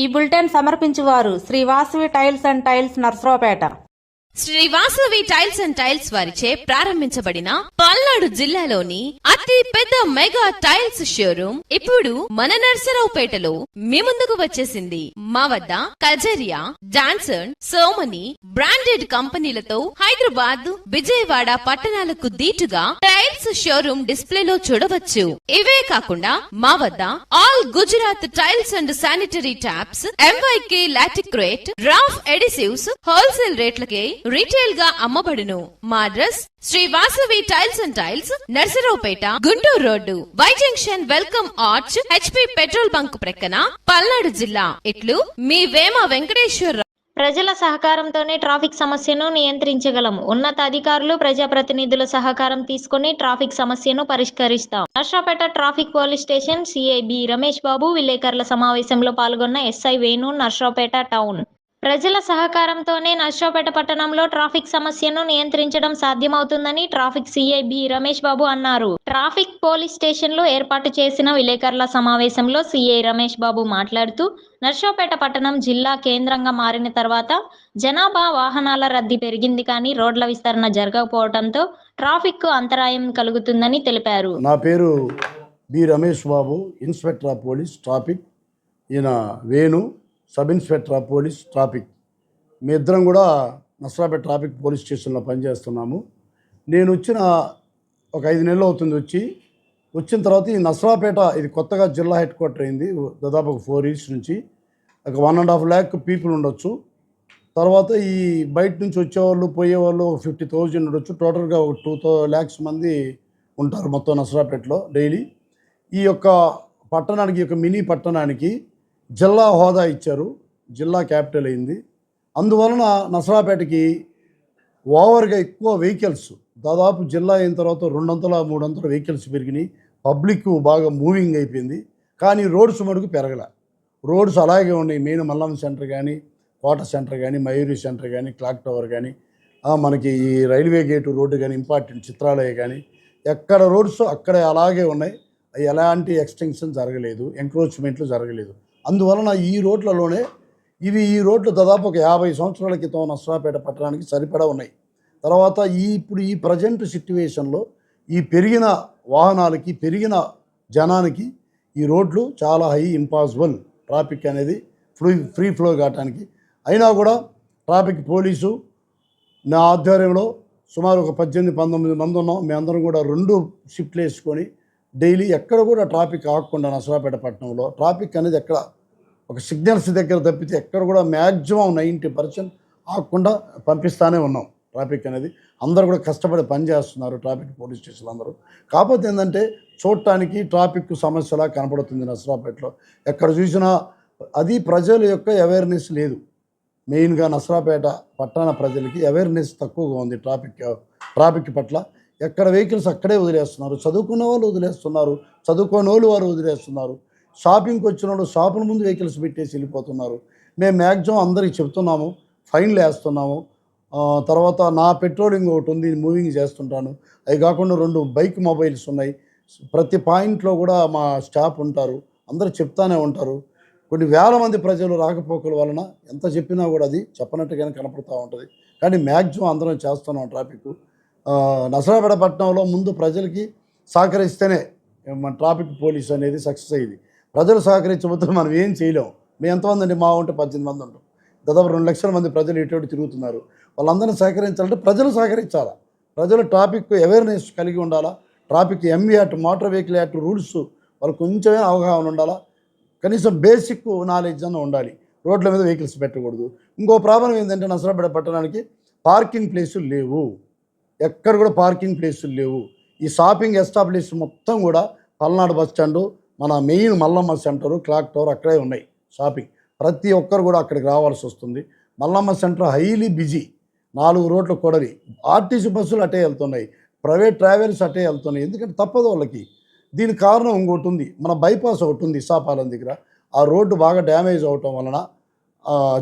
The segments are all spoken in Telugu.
ఈ bulletin సమర్పించువారు Sri Vasavi tiles and tiles Narasaraopet. Sri Vasavi tiles and tiles వారిచే ప్రారంభించబడిన పల్నాడు జిల్లాలోని అతి పెద్ద మెగా టైల్స్ షోరూమ్ ఇప్పుడు మన నర్సరావుపేటలో మీ ముందుకు వచ్చేసింది. మా వద్ద కజరియా డాన్సన్ సోమని బ్రాండెడ్ కంపెనీలతో హైదరాబాద్ విజయవాడ పట్టణాలకు దీటుగా టైల్స్ షోరూమ్ డిస్ప్లేలో చూడవచ్చు. ఇవే కాకుండా మా వద్ద all Gujarat tiles and sanitary taps MYK Laticrete Roff adhesives wholesale రేట్లకే రీటైల్గా అమ్మబడును. మా address Sri Vasavi tiles and tiles Narasaraopet Guntur road Y junction welcome arch HP petrol bunk Palnadu Palnadu జిల్లా. ఇట్లు మీ వేమ వెంకటేశ్వర ప్రజల సహకారంతోనే ట్రాఫిక్ సమస్యను నియంత్రించగలం. ఉన్నత అధికారులు ప్రజాప్రతినిధుల సహకారం తీసుకుని ట్రాఫిక్ సమస్యను పరిష్కరిస్తాం. Narsapet traffic police station CI B Ramesh Babu విలేకరుల సమావేశంలో పాల్గొన్న ఎస్ఐ వేణు నర్సాపేట టౌన్. ప్రజల సహకారంతోనే నర్సాపేట పట్టణంలో ట్రాఫిక్ సమస్యను నియంత్రించడం సాధ్యమవుతుందని traffic CI B Ramesh Babu అన్నారు. ట్రాఫిక్ పోలీస్ స్టేషన్లో ఏర్పాటు చేసిన విలేకరుల సమావేశంలో సిఐ రమేష్ బాబు మాట్లాడుతూ నర్సోపేట పట్టణం జిల్లా కేంద్రంగా మారిన తర్వాత జనాభా వాహనాల రద్దీ పెరిగింది కానీ రోడ్ల విస్తరణ జరగకపోవడంతో ట్రాఫిక్కు అంతరాయం కలుగుతుందని తెలిపారు. నా పేరు B Ramesh Babu inspector of police traffic. ఈయన Venu. Sub inspector of police traffic. మీ ఇద్దరం కూడా నసరాపేట ట్రాఫిక్ పోలీస్ స్టేషన్లో పనిచేస్తున్నాము. నేను వచ్చిన ఒక ఐదు నెలలు అవుతుంది వచ్చి. వచ్చిన తర్వాత ఈ నసరాపేట ఇది కొత్తగా జిల్లా హెడ్ క్వార్టర్ అయింది. దాదాపు ఒక ఫోర్ ఇయర్స్ నుంచి. ఒక one and half lakh people ఉండొచ్చు. తర్వాత ఈ బయట నుంచి వచ్చేవాళ్ళు పోయేవాళ్ళు ఒక ఫిఫ్టీ థౌజండ్ ఉండొచ్చు. టోటల్గా ఒక టూ థౌ ల్యాక్స్ మంది ఉంటారు మొత్తం నసరాపేటలో డైలీ. ఈ యొక్క పట్టణానికి ఈ యొక్క మినీ పట్టణానికి జిల్లా హోదా ఇచ్చారు. జిల్లా క్యాపిటల్ అయింది. అందువలన నసరాపేటకి ఓవర్గా ఎక్కువ వెహికల్స్ దాదాపు జిల్లా అయిన తర్వాత రెండొందల మూడొందల వెహికల్స్ పెరిగినాయి. పబ్లిక్ బాగా మూవింగ్ అయిపోయింది. కానీ రోడ్స్ మటుకు పెరగల. రోడ్స్ అలాగే ఉన్నాయి. మెయిన్ మల్లం సెంటర్ కానీ కోట సెంటర్ కానీ మయూరి సెంటర్ కానీ క్లాక్ టవర్ కానీ మనకి ఈ రైల్వే గేటు రోడ్డు కానీ ఇంపార్టెంట్ చిత్రాలయ కానీ ఎక్కడ రోడ్స్ అక్కడే అలాగే ఉన్నాయి. అవి ఎలాంటి ఎక్స్టెన్షన్ జరగలేదు. ఎంక్రోచ్మెంట్లు జరగలేదు. అందువలన ఈ రోడ్లలోనే ఇవి ఈ రోడ్లు దాదాపు ఒక యాభై సంవత్సరాల క్రితం నష్టపేట పట్టణానికి సరిపడా ఉన్నాయి. తర్వాత ఈ ఇప్పుడు ఈ ప్రజెంట్ సిట్యువేషన్లో ఈ పెరిగిన వాహనాలకి పెరిగిన జనానికి ఈ రోడ్లు చాలా హై ఇంపాసిబుల్. ట్రాఫిక్ అనేది ఫ్రీ ఫ్రీ ఫ్లో కావటానికి. అయినా కూడా ట్రాఫిక్ పోలీసు నా ఆధ్వర్యంలో సుమారు ఒక పద్దెనిమిది పంతొమ్మిది మంది ఉన్నాం. మేమందరం కూడా రెండు షిఫ్ట్లు వేసుకొని డైలీ ఎక్కడ కూడా ట్రాఫిక్ ఆగకుండా నసరాపేట పట్టణంలో ట్రాఫిక్ అనేది ఎక్కడ ఒక సిగ్నల్స్ దగ్గర తప్పితే ఎక్కడ కూడా మ్యాక్సిమం నైంటీ పర్సెంట్ ఆగకుండా పంపిస్తానే ఉన్నాం ట్రాఫిక్ అనేది. అందరూ కూడా కష్టపడి పనిచేస్తున్నారు ట్రాఫిక్ పోలీస్ స్టేషన్లు అందరూ. కాకపోతే ఏంటంటే చూడటానికి ట్రాఫిక్ సమస్యలా కనపడుతుంది నసరాపేటలో ఎక్కడ చూసినా అది ప్రజల యొక్క అవేర్నెస్ లేదు. మెయిన్గా నసరాపేట పట్టణ ప్రజలకి అవేర్నెస్ తక్కువగా ఉంది ట్రాఫిక్ ట్రాఫిక్ పట్ల. ఎక్కడ వెహికల్స్ అక్కడే వదిలేస్తున్నారు. చదువుకున్న వాళ్ళు వదిలేస్తున్నారు. చదువుకోని వాళ్ళు వారు వదిలేస్తున్నారు. షాపింగ్కి వచ్చిన వాళ్ళు షాపుల ముందు వెహికల్స్ పెట్టేసి వెళ్ళిపోతున్నారు. మేము మ్యాక్సిమం అందరికి చెప్తున్నాము. ఫైన్లు వేస్తున్నాము. తర్వాత నా పెట్రోలింగ్ ఒకటి ఉంది మూవింగ్ చేస్తుంటాను. అవి కాకుండా రెండు బైక్ మొబైల్స్ ఉన్నాయి. ప్రతి పాయింట్లో కూడా మా స్టాఫ్ ఉంటారు. అందరూ చెప్తానే ఉంటారు. కొన్ని వేల మంది ప్రజలు రాకపోకల వలన ఎంత చెప్పినా కూడా అది చెప్పనట్టుగానే కనపడుతూ ఉంటుంది. కానీ మ్యాక్సిమం అందరం చేస్తున్నాం ట్రాఫిక్ నసరాపేట పట్టణంలో ముందు ప్రజలకి సహకరిస్తేనే మన ట్రాఫిక్ పోలీస్ అనేది సక్సెస్ అయ్యింది. ప్రజలు సహకరించబోతే మనం ఏం చేయలేం. మేము ఎంతమంది అండి మా ఉంటే పద్దెనిమిది మంది ఉంటాం. దాదాపు రెండు లక్షల మంది ప్రజలు ఇటువంటి తిరుగుతున్నారు. వాళ్ళందరినీ సహకరించాలంటే ప్రజలు సహకరించాలా? ప్రజలు ట్రాఫిక్ అవేర్నెస్ కలిగి ఉండాలా? Traffic MV act motor vehicle act rules వాళ్ళు కొంచెమే అవగాహన ఉండాలా? కనీసం బేసిక్ నాలెడ్జ్ అన్న ఉండాలి. రోడ్ల మీద వెహికల్స్ పెట్టకూడదు. ఇంకో ప్రాబ్లం ఏంటంటే నసరాపేట పట్టణానికి పార్కింగ్ ప్లేసులు లేవు. ఎక్కడ కూడా పార్కింగ్ ప్లేసులు లేవు. ఈ షాపింగ్ ఎస్టాబ్లిష్ మొత్తం కూడా పల్నాడు బస్ స్టాండు మన main Mallamma centre clock tower అక్కడే ఉన్నాయి షాపింగ్. ప్రతి ఒక్కరు కూడా అక్కడికి రావాల్సి వస్తుంది. Mallamma centre highly busy. నాలుగు రోడ్లు కొడలి. ఆర్టీసీ బస్సులు అటే వెళ్తున్నాయి. ప్రైవేట్ ట్రావెల్స్ అటే వెళ్తున్నాయి. ఎందుకంటే తప్పదు వాళ్ళకి. దీని కారణం ఇంకోటి ఉంది. మన బైపాస్ ఒకటి ఉంది ఇసాపాలెం దగ్గర. ఆ రోడ్డు బాగా డ్యామేజ్ అవటం వలన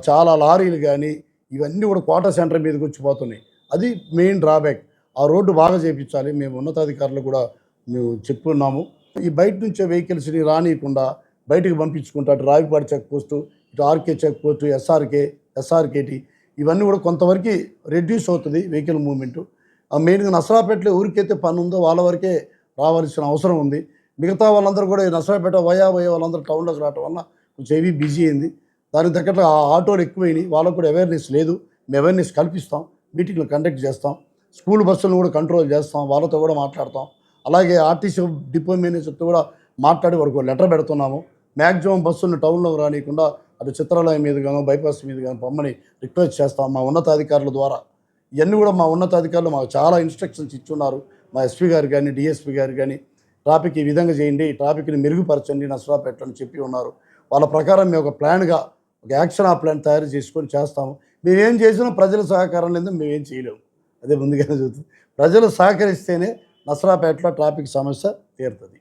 చాలా లారీలు కానీ ఇవన్నీ కూడా కోట సెంటర్ మీదకి వచ్చిపోతున్నాయి అది మెయిన్ డ్రాబ్యాక్. ఆ రోడ్డు బాగా చేయించాలి మేము ఉన్నతాధికారులు కూడా మేము చెప్పున్నాము. ఈ బయట నుంచే వెహికల్స్ని రానియకుండా బయటికి పంపించుకుంటా అటు రావిపాడు చెక్ పోస్టు ఇటు RK check post SRK SRKT ఇవన్నీ కూడా కొంతవరకు రెడ్యూస్ అవుతుంది వెహికల్ మూవ్మెంటు మెయిన్గా నసరాపేటలో ఊరికైతే పని ఉందో వాళ్ళ వరకే రావాల్సిన అవసరం ఉంది. మిగతా వాళ్ళందరూ కూడా నసరాపేట వయా వయా వాళ్ళందరూ టౌన్లోకి రావడం వల్ల కొంచెం హెవీ బిజీ అయింది. దానికి తగ్గట్లు ఆ ఆటోలు ఎక్కువైనాయి. వాళ్ళకు కూడా అవేర్నెస్ లేదు. మేము అవేర్నెస్ కల్పిస్తాం. మీటింగ్లు కండక్ట్ చేస్తాం. స్కూల్ బస్సులను కూడా కంట్రోల్ చేస్తాం వాళ్ళతో కూడా మాట్లాడతాం. అలాగే ఆర్టీసీ డిపో మేనేజర్తో కూడా మాట్లాడి వరకు లెటర్ పెడుతున్నాము. మ్యాక్సిమం బస్సులను టౌన్లోకి రానియకుండా అటు చిత్రాలయం మీద కానీ బైపాస్ మీద కానీ పొమ్మని రిక్వెస్ట్ చేస్తాం మా ఉన్నతాధికారుల ద్వారా. ఇవన్నీ కూడా మా ఉన్నతాధికారులు మాకు చాలా ఇన్స్ట్రక్షన్స్ ఇచ్చున్నారు. మా ఎస్పీ గారు కానీ డిఎస్పీ గారు కానీ ట్రాఫిక్ ఈ విధంగా చేయండి ట్రాఫిక్ని మెరుగుపరచండి నష్టపేట అని చెప్పి ఉన్నారు. వాళ్ళ ప్రకారం మేము ఒక ప్లాన్గా ఒక యాక్షన్ ఆ ప్లాన్ తయారు చేసుకొని చేస్తాము. మేమేం చేసినా ప్రజల సహకారం లేదు మేమేం చేయలేము. అదే ముందుగానే చూస్తుంది. ప్రజలు సహకరిస్తేనే నసరాపేటలో ట్రాఫిక్ సమస్య తీరుతుంది.